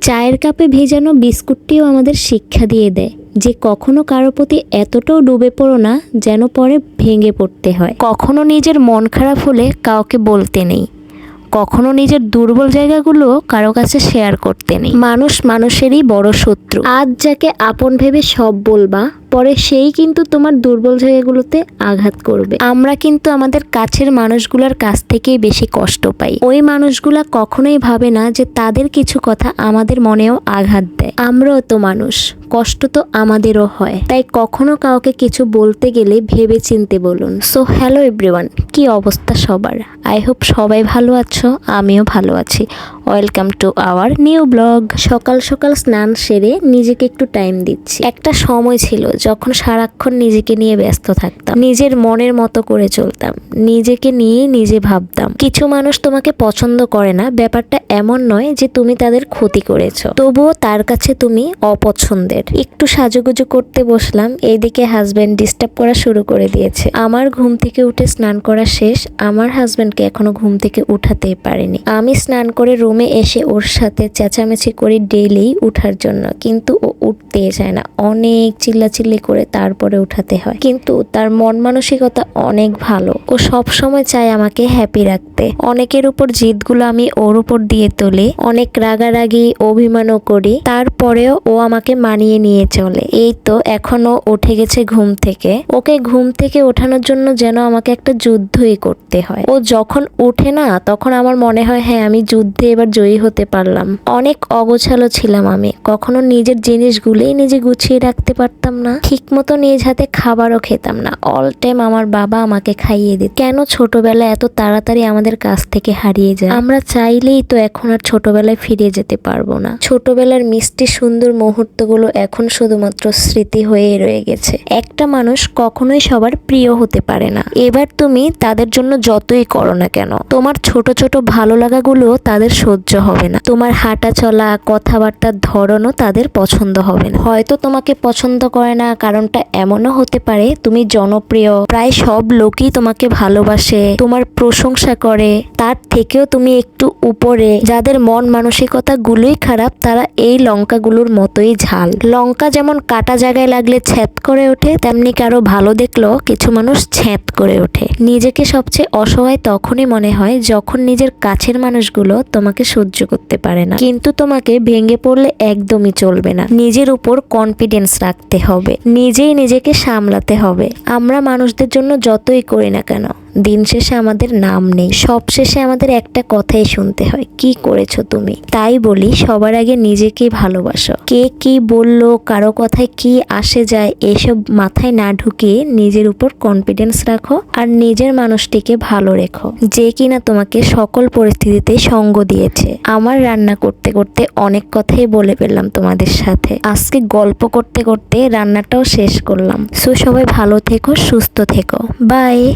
চায়ের কাপে ভেজানো বিস্কুটটিও আমাদের শিক্ষা দিয়ে দেয় যে কখনো কারও প্রতি এতটাও ডুবে পড়ো না যেন পরে ভেঙে পড়তে হয়। কখনো নিজের মন খারাপ হলে কাউকে বলতে নেই। কখনো নিজের দুর্বল জায়গাগুলো কারও কাছে শেয়ার করতে নেই। মানুষ মানুষেরই বড় শত্রু। আজ যাকে আপন ভেবে সব বলবা, পরে সেই কিন্তু তোমার দুর্বল জায়গাগুলোতে আঘাত করবে। আমরা কিন্তু আমাদের কাছের মানুষগুলোর কাছ থেকেই বেশি কষ্ট পাই। ওই মানুষগুলা কখনোই ভাবে না যে তাদের কিছু কথা আমাদের মনেও আঘাত দেয়। আমরাও তো মানুষ, কষ্ট তো আমাদেরও হয়। তাই কখনো কাউকে কিছু বলতে গেলে ভেবে চিনতে বলুন। সো হ্যালো এভরিওয়ান কি অবস্থা সবার? আই হোপ সবাই ভালো আছো আমিও ভালো আছি। Welcome to our new blog সকাল সকাল স্নান সেরে নিজেকে একটু টাইম দিচ্ছি। একটা সময় ছিল যখন সারাক্ষণ নিজেকে নিয়ে ব্যস্ত থাকতাম। নিজের মনের মতো করে চলতাম। নিজেকে নিয়ে নিজে ভাবতাম। কিছু মানুষ তোমাকে পছন্দ করে না। ব্যাপারটা এমন নয় যে তুমি তাদের ক্ষতি করেছ। তবুও তার কাছে তুমি অপছন্দের। একটু সাজুগুজু করতে বসলাম। এইদিকে হাজব্যান্ড ডিস্টার্ব করা শুরু করে দিয়েছে। আমার ঘুম থেকে উঠে স্নান করা শেষ। আমার হাজব্যান্ডকে এখনও ঘুম থেকে উঠাতেই পারেনি। আমি স্নান করে রুমে এসে ওর সাথে চেঁচামেচি করি ডেইলি উঠার জন্য। কিন্তু ও উঠতেই চায় না। অনেক চিল্লাচিল্লি করে তারপরে উঠাতে হয়। কিন্তু তার মন মানসিকতা অনেক ভালো। ও সব সময় চায় আমাকে হ্যাপি রাখতে। অনেকের উপর জিদগুলো আমি ওর উপর দিয়ে তুলি। অনেক রাগারাগি, অভিমানও করি। তারপরেও ও আমাকে মানিয়ে নিয়ে চলে। এই তো এখনও উঠে গেছে ঘুম থেকে। ওকে ঘুম থেকে ওঠানোর জন্য যেন আমাকে একটা যুদ্ধই করতে হয়। ও যখন উঠে না, তখন আমার মনে হয় হ্যাঁ আমি যুদ্ধে এবার জয়ী হতে পারলাম। অনেক অগোছালো ছিলাম আমি। কখনো নিজের জিনিসগুলোই নিজে গুছিয়ে রাখতে পারতাম না। ঠিক মতো নিজ হাতে খাবারও খেতাম না। অল টাইম আমার বাবা আমাকে খাইয়ে দিত। কেন ছোটবেলায় এত তাড়াতাড়ি আমাদের কাছ থেকে হারিয়ে যায়? আমরা চাইলেই তো এখন আর ছোটবেলায় ফিরে যেতে পারব না। ছোটবেলার মিষ্টি সুন্দর মুহূর্তগুলো এখন শুধুমাত্র স্মৃতি হয়ে রয়ে গেছে। একটা মানুষ কখনোই সবার প্রিয় হতে পারে না। এবার তুমি তাদের জন্য যতই করো না কেন, তোমার ছোট ছোট ভালো লাগাগুলো তাদের সহ্য হবে না। তোমার হাঁটা চলা, কথাবার্তার ধরনও তাদের পছন্দ হবে না। হয়তো তোমাকে পছন্দ করে না, কারণটা এমনও হতে পারে তুমি জনপ্রিয়। প্রায় সব লোকই তোমাকে ভালোবাসে, তোমার প্রশংসা করে। তার থেকেও তুমি একটু উপরে। যাদের মন মানসিকতা গুলোই খারাপ, তারা এই লঙ্কাগুলোর মতোই ঝাল। লঙ্কা যেমন কাটা জায়গায় লাগলে ছ্যাদ করে ওঠে, তেমনি কারও ভালো দেখলেও কিছু মানুষ ছ্যাদ করে ওঠে। নিজেকে সবচেয়ে অসহায় তখনই মনে হয় যখন নিজের কাছের মানুষগুলো তোমাকে সহ্য করতে পারে না। কিন্তু তোমাকে ভেঙে পড়লে একদমই চলবে না। নিজের উপর কনফিডেন্স রাখতে হবে। নিজেই নিজেকে সামলাতে হবে। আমরা মানুষদের জন্য যতই করি না কেন দিন শেষে আমাদের নাম নেই, সব শেষে আমাদের একটা কথাই শুনতে হয়, কি করেছ তুমি? তাই বলি, সবার আগে নিজেকেই ভালোবাসো। কে কি বলল, কারও কথায় কি আসে যায়, এসব মাথায় না ঢুকিয়ে নিজের উপর কনফিডেন্স রাখো আর নিজের মানুষটিকে ভালো রেখো। যে কিনা তোমাকে সকল পরিস্থিতিতে সঙ্গ দিয়েছে। আমার রান্না করতে করতে অনেক কথাই বলে ফেললাম তোমাদের সাথে। আজকে গল্প করতে করতে রান্নাটাও শেষ করলাম। সো সবাই ভালো থেকো, সুস্থ থেকো। বাই!